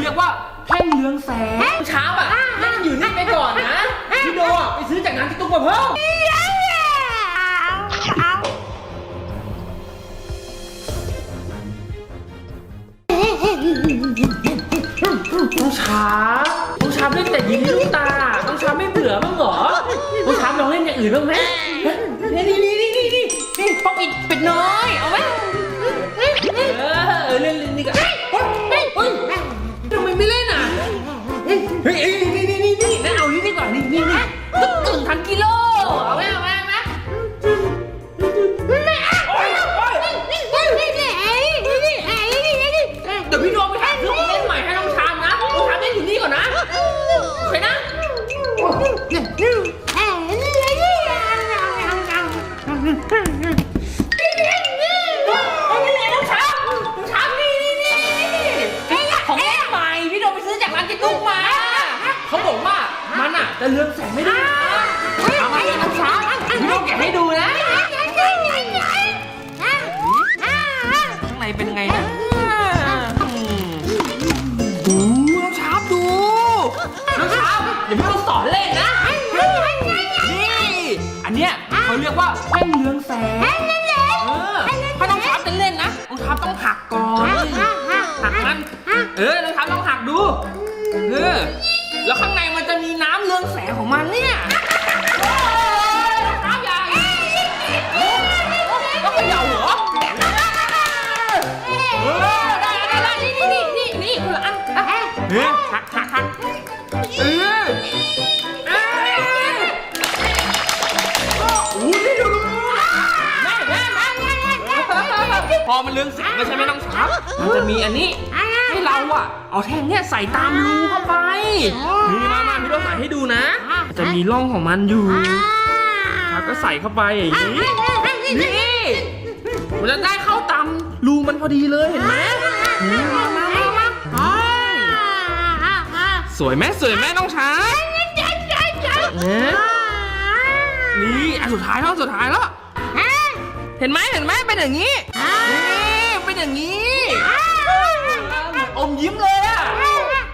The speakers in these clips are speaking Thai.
เรียกว่าแท่งเรืองแสงเช้าอะนั่งอยู่นี่ไปก่อนนะพี่โดอะไปซื้อจากร้านที่ตุ๊กมาเพิ่มน้องช้างน้องช้างเล่นแต่ยิงลูกตาน้องช้างไม่เบื่อบ้างเหรอน้องช้างลองเล่นอย่างอื่นบ้างไหมนี่นี่นี่นี่นี่นี่ป๊อกอิดเป็ดน้อย Hey, hey, เออน้องชามต้องหักดู เออ แล้วข้างในมันจะมีน้ำเรืองแสงของมันเนี่ยโอ้ยน้ำใหญ่ต้องเขย่าเหรอเออได้ได้ได้นี่นี่นี่นี่คนละอันอะเฮ้ยหักหักหักเออเออโอ้โหนี่ดูดูแม่แม่แม่พอมันเรืองแสงแล้วใช่ไหมน้องชับมันจะมีอันนี้ เราอะเอาแท่งเนี้ยใส่ตามรูเข้าไป นี่มามาพี่ต้องใส่ให้ดูนะ จะมีร่องของมันอยู่แล้วก็ใส่เข้าไปอย่างนี้นี่มันจะได้เข้าตามรูมันพอดีเลยเห็นไหมนี่มามามามาอ้าวสวยไหมสวยไหมน้องช้างเนี่ยนี่อันสุดท้ายแล้วอันสุดท้ายแล้ว เห็นไหมเห็นไหมเป็นอย่างนี้ นี่เป็นอย่างนี้ อมยิ้มเลยอะ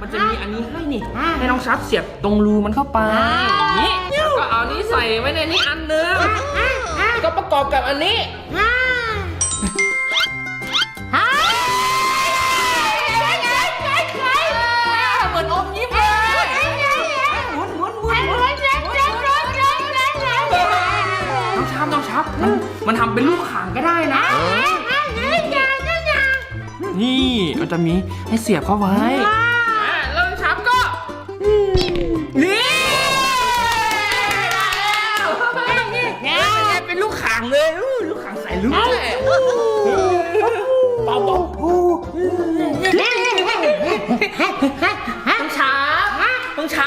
มันจะมีอันนี้ให้นี่ ให้น้องชับเสียบตรงรูมันเข้าไปอย่างนี้แล้วก็เอานี้ใส่ไว้ในนี้อันหนึงก็ประกอบกับอันนี้ เหมือนอมยิ้มเลยหมุนหมุนหมุนหมุนน้องชับน้องชับมันมันทำเป็นลูกข่างก็ได้นะ นี่มันจะมีให้เสียบเข้าไว้ อ่าแล้วน้องชับก็นี่ได้แล้วเป็นลูกข่างเลยอู้ลูกข่างใส่ลูกเลยเบาเบาต้องช้าต้องช้า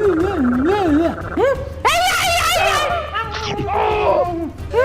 Oh.